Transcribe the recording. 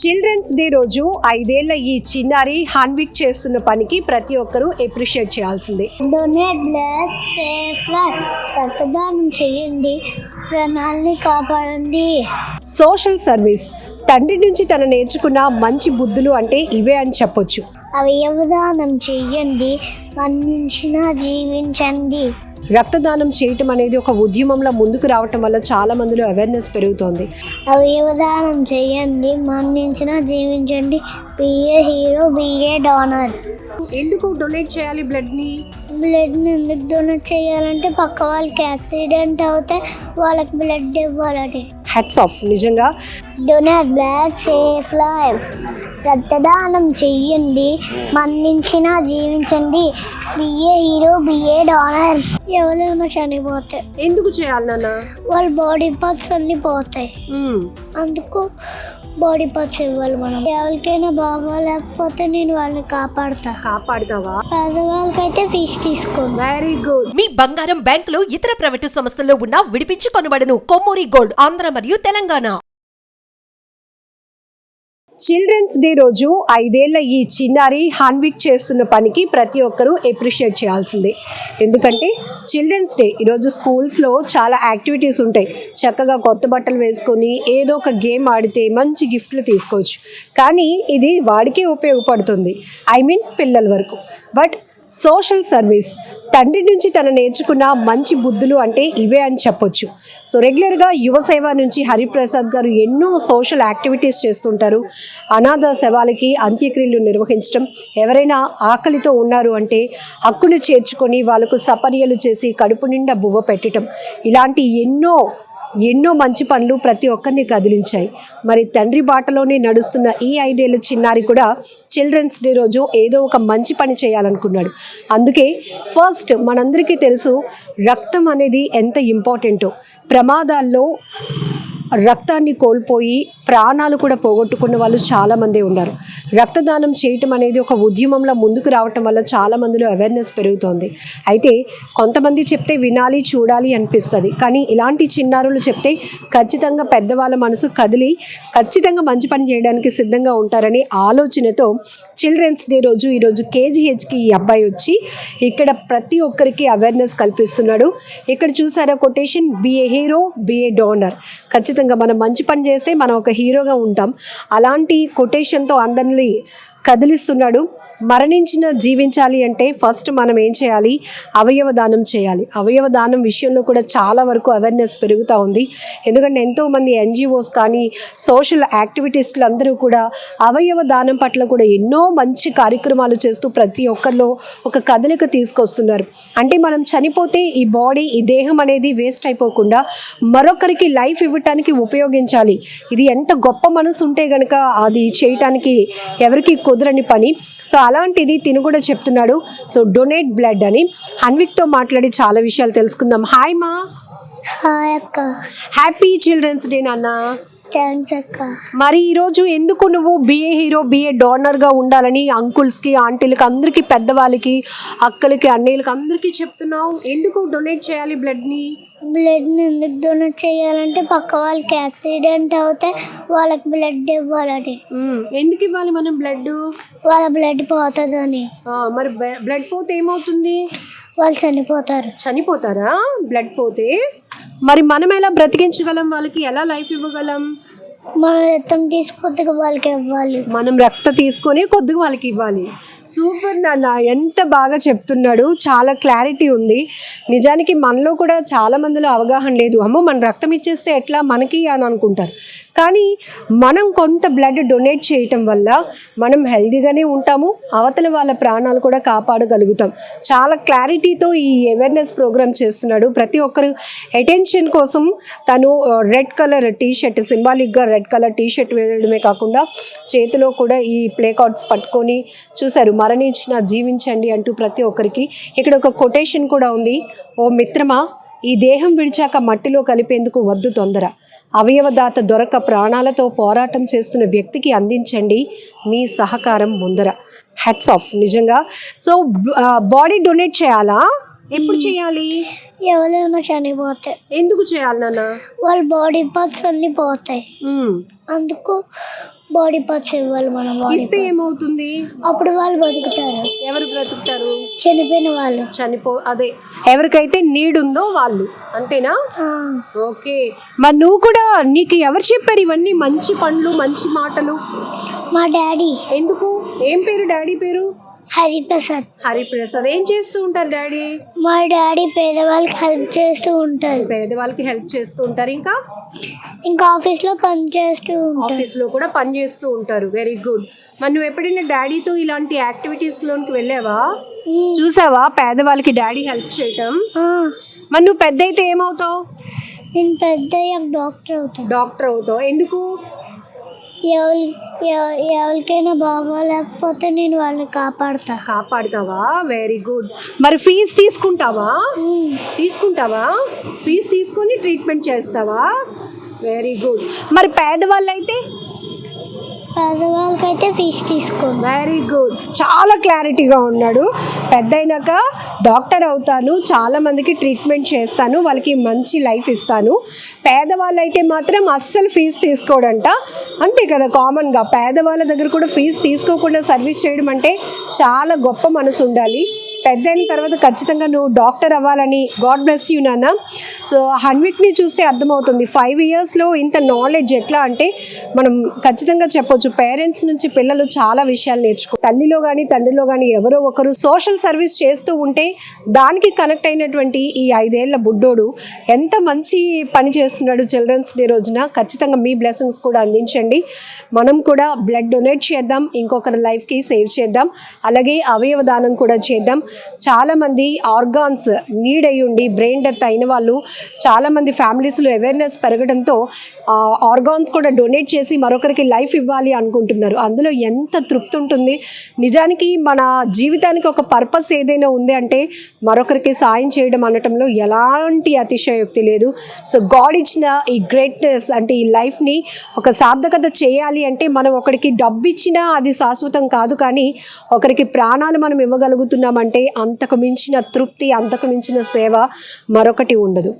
Children's day రోజు ఐదేళ్ళ ఈ చిన్నారి హాన్విక్ చేస్తున్న పనికి ప్రతి ఒక్కరూ అప్రిషియేట్ చేయాల్సిందే. డొనేట్ బ్లడ్ సేఫ్ లైఫ్ రక్తదానం చేయండి ప్రాణాలని కాపాడండి. సోషల్ సర్వీస్ తండ్రి నుంచి తన నేర్చుకున్న మంచి బుద్ధులు అంటే ఇవే అని చెప్పొచ్చు. అవయవదానం చెయ్యండి మన్నించిన జీవించండి. రక్తదానం చేయటం అనేది ఒక ఉద్యమంలో ముందుకు రావటం వల్ల చాలా మందిలో అవేర్నెస్ పెరుగుతోంది. అవయవదానం చేయండి మరణించినా జీవించండి be a hero be a donor ఎందుకు డొనేట్ చేయాలి బ్లడ్ని? బ్లడ్ ఎందుకు డొనేట్ చేయాలంటే పక్క వాళ్ళకి యాక్సిడెంట్ అవుతే వాళ్ళకి బ్లడ్ ఇవ్వాలని. హ్యాట్స్ ఆఫ్ నిజంగా. డొనేట్ బ్లడ్ సేఫ్ లైఫ్ రక్తదానం చెయ్యండి మన్నించిన జీవించండి. బిఏ హీరో బిఏ డోనర్ ఎవరైనా చనిపోతే. ఎందుకు చేయాలి నాన్న? వాళ్ళ బాడీ పార్ట్స్ అన్ని పోతాయి. అందుకు బాడీ పార్ట్స్ ఇవ్వాలి మనం. ఎవరికైనా బాగోలేకపోతే నేను వాళ్ళని కాపాడుతా. కాపాడుతావా? పేదవాళ్ళకైతే ఫీజు తీసుకోండి వెరీ గుడ్ మీ బంగారం బ్యాంకులో ఇతర ప్రైవేటు సంస్థల్లో ఉన్న విడిపించి కొనబడను కొమ్మూరి గోల్డ్ ఆంధ్ర మరియు తెలంగాణ. చిల్డ్రన్స్ డే రోజు ఐదేళ్ళ ఈ చిన్నారి హాన్విక్ చేస్తున్న పనికి ప్రతి ఒక్కరూ ఎప్రిషియేట్ చేయాల్సిందే. ఎందుకంటే చిల్డ్రన్స్ డే ఈరోజు స్కూల్స్లో చాలా యాక్టివిటీస్ ఉంటాయి. చక్కగా కొత్త బట్టలు వేసుకొని ఏదో ఒక గేమ్ ఆడితే మంచి గిఫ్ట్లు తీసుకోవచ్చు. కానీ ఇది వాడికే ఉపయోగపడుతుంది. ఐ మీన్ పిల్లల వరకు. But social service. తండ్రి నుంచి తన నేర్చుకున్న మంచి బుద్ధులు అంటే ఇవే అని చెప్పొచ్చు. సో రెగ్యులర్గా యువ సేవ నుంచి హరిప్రసాద్ గారు ఎన్నో సోషల్ యాక్టివిటీస్ చేస్తుంటారు. అనాథ శవాలకి అంత్యక్రియలు నిర్వహించడం ఎవరైనా ఆకలితో ఉన్నారు అంటే హక్కులు చేర్చుకొని వాళ్ళకు సపర్యలు చేసి కడుపు నిండా బువ్వ పెట్టడం ఇలాంటి ఎన్నో ఎన్నో మంచి పనులు ప్రతి ఒక్కరిని కదిలించాయి. మరి తండ్రి బాటలోనే నడుస్తున్న ఈ ఐదేళ్ళ చిన్నారి కూడా చిల్డ్రన్స్ డే రోజు ఏదో ఒక మంచి పని చేయాలనుకున్నాడు. అందుకే ఫస్ట్ మనందరికీ తెలుసు రక్తం అనేది ఎంత ఇంపార్టెంటో. ప్రమాదాల్లో రక్తాన్ని కోల్పోయి ప్రాణాలు కూడా పోగొట్టుకున్న వాళ్ళు చాలామంది ఉన్నారు. రక్తదానం చేయటం అనేది ఒక ఉద్యమంలో ముందుకు రావటం వల్ల చాలా మందిలో అవేర్నెస్ పెరుగుతోంది. అయితే కొంతమంది చెప్తే వినాలి చూడాలి అనిపిస్తుంది. కానీ ఇలాంటి చిన్నారులు చెప్తే ఖచ్చితంగా పెద్దవాళ్ళ మనసు కదిలి ఖచ్చితంగా మంచి పని చేయడానికి సిద్ధంగా ఉంటారని ఆలోచనతో చిల్డ్రన్స్ డే రోజు ఈరోజు కేజీహెచ్కి ఈ అబ్బాయి వచ్చి ఇక్కడ ప్రతి ఒక్కరికి అవేర్నెస్ కల్పిస్తున్నాడు. ఇక్కడ చూసారా quotation? Be a hero be a donor. ఖచ్చితంగా మనం మంచి పని చేస్తే మనం ఒక హీరోగా ఉంటాం. అలాంటి కొటేషన్తో అందరినీ కదిలిస్తున్నాడు. మరణించిన జీవించాలి అంటే ఫస్ట్ మనం ఏం చేయాలి? అవయవ దానం చేయాలి. అవయవ దానం విషయంలో కూడా చాలా వరకు అవేర్నెస్ పెరుగుతూ ఉంది. ఎందుకంటే ఎంతోమంది ఎన్జిఓస్ కానీ సోషల్ యాక్టివిటీస్లు అందరూ కూడా అవయవ దానం పట్ల కూడా ఎన్నో మంచి కార్యక్రమాలు చేస్తూ ప్రతి ఒక్కరిలో ఒక కదలిక తీసుకొస్తున్నారు. అంటే మనం చనిపోతే ఈ బాడీ ఈ దేహం అనేది వేస్ట్ అయిపోకుండా మరొకరికి లైఫ్ ఇవ్వటానికి ఉపయోగించాలి. ఇది ఎంత గొప్ప మనసు ఉంటే కనుక అది చేయటానికి ఎవరికి కుదరని పని. సో అలాంటిది తిను కూడా చెప్తున్నాడు. సో డొనేట్ బ్లడ్ అని. హన్విక్తో మాట్లాడి చాలా విషయాలు తెలుసుకుందాం. హాయ్ మా. హాయ్ అక్క. హ్యాపీ చిల్డ్రన్స్ డే నాన్న. మరి ఈరోజు ఎందుకు నువ్వు బిఏ హీరో బిఏ డోనర్గా ఉండాలని అంకుల్స్కి ఆంటీలకి అందరికీ పెద్దవాళ్ళకి అక్కలకి అన్నయ్యలకి అందరికీ చెప్తున్నావు? ఎందుకు డొనేట్ చేయాలి బ్లడ్ని బ్లడ్ ఎందుకు డొనేట్ చేయాలంటే పక్క వాళ్ళకి యాక్సిడెంట్ అవుతే వాళ్ళకి బ్లడ్ ఇవ్వాలని. ఎందుకు ఇవ్వాలి మనం బ్లడ్? వాళ్ళ బ్లడ్ పోతుందని. మరి బ్లడ్ పోతే ఏమవుతుంది? వాళ్ళు చనిపోతారు. చనిపోతారా? బ్లడ్ పోతే? మరి మనం ఎలా బ్రతికించగలం వాళ్ళకి? ఎలా లైఫ్ ఇవ్వగలం? మన రక్తం తీసుకొద్ది వాళ్ళకి ఇవ్వాలి. మనం రక్త తీసుకొని కొద్దిగా వాళ్ళకి ఇవ్వాలి. సూపర్ నాన్న ఎంత బాగా చెప్తున్నాడు. చాలా క్లారిటీ ఉంది. నిజానికి మనలో కూడా చాలా మందిలో అవగాహన లేదు. అమ్మో మన రక్తం ఇచ్చేస్తే ఎట్లా? మనకి అని అనుకుంటారు. కానీ మనం కొంత బ్లడ్ డొనేట్ చేయటం వల్ల మనం హెల్దీగానే ఉంటాము. అవతల వాళ్ళ ప్రాణాలు కూడా కాపాడగలుగుతాం. చాలా క్లారిటీతో ఈ అవేర్నెస్ ప్రోగ్రామ్ చేస్తున్నాడు. ప్రతి ఒక్కరు అటెన్షన్ కోసం తను రెడ్ కలర్ టీ షర్ట్ సింబాలిక్గా రెడ్ కలర్ టీ షర్ట్ వేయడమే కాకుండా చేతిలో కూడా ఈ ప్లే కార్డ్స్ పట్టుకొని చూశారు. మరణించిన జీవించండి అంటూ ప్రతి ఒక్కరికి. ఇక్కడ ఒక కొటేషన్ కూడా ఉంది. ఓ మిత్రమా ఈ దేహం విడిచాక మట్టిలో కలిపేందుకు వద్దు తొందర. అవయవదాత దొరక ప్రాణాలతో పోరాటం చేస్తున్న వ్యక్తికి అందించండి. మీ సహకారం ముందర. హ్యాట్స్ ఆఫ్ నిజంగా. సో బాడీ డొనేట్ చేయాలా? ఎప్పుడు చేయాలి? ఎవరైనా చనిపోతే. ఎందుకు చేయాలి నాన్న? వాళ్ళ బాడీ పార్ట్స్ అన్ని పోతాయి. మ్మ్. అందుకు బాడీ పార్ట్స్ ఇవ్వాలి మనం ఇస్తే ఏమవుతుంది? అప్పుడు వాళ్ళు బతుకుతారు. ఎవరు బ్రతుకుతారు? చనిపోయిన వాళ్ళు. చనిపో అదే. ఎవరికైతే నీడ్ ఉందో వాళ్ళు. అంతేనా? ఓకే. మరి నువ్వు కూడా నీకు ఎవరు చెప్పారు ఇవన్నీ? మంచి పనులు మంచి మాటలు? మా డాడీ. ఎందుకు? ఏం పేరు? డాడీ పేరు? హరిప్రసాద్. హరిప్రసాద్. ఏం చేస్తూ ఉంటారు డాడీ? మా డాడీ పేదవాళ్ళకి హెల్ప్ చేస్తూ ఉంటారు. పేదవాళ్ళకి హెల్ప్ చేస్తూ ఉంటారు ఇంకా? ఇంకా ఆఫీస్లో పని చేస్తూ ఉంటారు. ఆఫీస్లో కూడా పని చేస్తూ ఉంటారు. Very good. మరి నువ్వు ఎప్పుడైనా డాడీతో ఇలాంటి యాక్టివిటీస్లోకి వెళ్ళావా? ఉమ్, చూసావా పేదవాళ్ళకి డాడీ హెల్ప్ చేయటం? ఆ, మరి నువ్వు పెద్ద అయితే ఏమవుతావు? నేను పెద్ద డాక్టర్ అవుతాను డాక్టర్ అవుతావు. ఎందుకు? ఎవరి ఎవ- ఎవరికైనా బాగోలేకపోతే నేను వాళ్ళని కాపాడుతా. కాపాడుతావా? వెరీ గుడ్ మరి ఫీజు తీసుకుంటావా? తీసుకుంటావా? ఫీజు తీసుకొని ట్రీట్మెంట్ చేస్తావా? వెరీ గుడ్ మరి పేదవాళ్ళు అయితే పేదవాళ్ళకైతే ఫీజు తీసుకో వెరీ గుడ్ చాలా క్లారిటీగా ఉన్నాడు. పెద్దయినాక డాక్టర్ అవుతాను చాలా మందికి ట్రీట్మెంట్ చేస్తాను వాళ్ళకి మంచి లైఫ్ ఇస్తాను. పేదవాళ్ళు అయితే మాత్రం అస్సలు ఫీజు తీసుకోడంట. అంతే కదా కామన్గా పేదవాళ్ళ దగ్గర కూడా ఫీజు తీసుకోకుండా సర్వీస్ చేయడం అంటే చాలా గొప్ప మనసు ఉండాలి. పెద్ద అయిన తర్వాత ఖచ్చితంగా నువ్వు డాక్టర్ అవ్వాలని గాడ్ బ్లెస్ యూ నాన్న. సో హన్విక్ని చూస్తే అర్థమవుతుంది. ఫైవ్ ఇయర్స్లో ఇంత నాలెడ్జ్ ఎట్లా అంటే మనం ఖచ్చితంగా చెప్పొచ్చు పేరెంట్స్ నుంచి పిల్లలు చాలా విషయాలు నేర్చుకో తల్లిలో కానీ తండ్రిలో కానీ ఎవరో ఒకరు సోషల్ సర్వీస్ చేస్తూ ఉంటే దానికి కనెక్ట్ అయినటువంటి ఈ ఐదేళ్ళ బుడ్డోడు ఎంత మంచి పని చేస్తున్నాడు చిల్డ్రన్స్ డే రోజున. ఖచ్చితంగా మీ బ్లెస్సింగ్స్ కూడా అందించండి. మనం కూడా బ్లడ్ డొనేట్ చేద్దాం. ఇంకొకరి లైఫ్కి సేవ్ చేద్దాం. అలాగే అవయవ దానం కూడా చేద్దాం. చాలామంది ఆర్గాన్స్ నీడ్ అయ్యుండి బ్రెయిన్ డెత్ అయిన వాళ్ళు చాలామంది ఫ్యామిలీస్లో అవేర్నెస్ పెరగడంతో ఆర్గాన్స్ కూడా డొనేట్ చేసి మరొకరికి లైఫ్ ఇవ్వాలి అనుకుంటున్నారు. అందులో ఎంత తృప్తి ఉంటుంది? నిజానికి మన జీవితానికి ఒక పర్పస్ ఏదైనా ఉంది అంటే మరొకరికి సాయం చేయడం అనటంలో ఎలాంటి అతిశయోక్తి లేదు. సో గాడ్ ఇచ్చిన ఈ గ్రేట్నెస్ అంటే ఈ లైఫ్ని ఒక సార్థకత చేయాలి అంటే మనం ఒకరికి డబ్బు ఇచ్చినా అది శాశ్వతం కాదు కానీ ఒకరికి ప్రాణాలు మనం ఇవ్వగలుగుతున్నామంటే అంతకు మించిన తృప్తి అంతకు మించిన సేవ మరొకటి ఉండదు.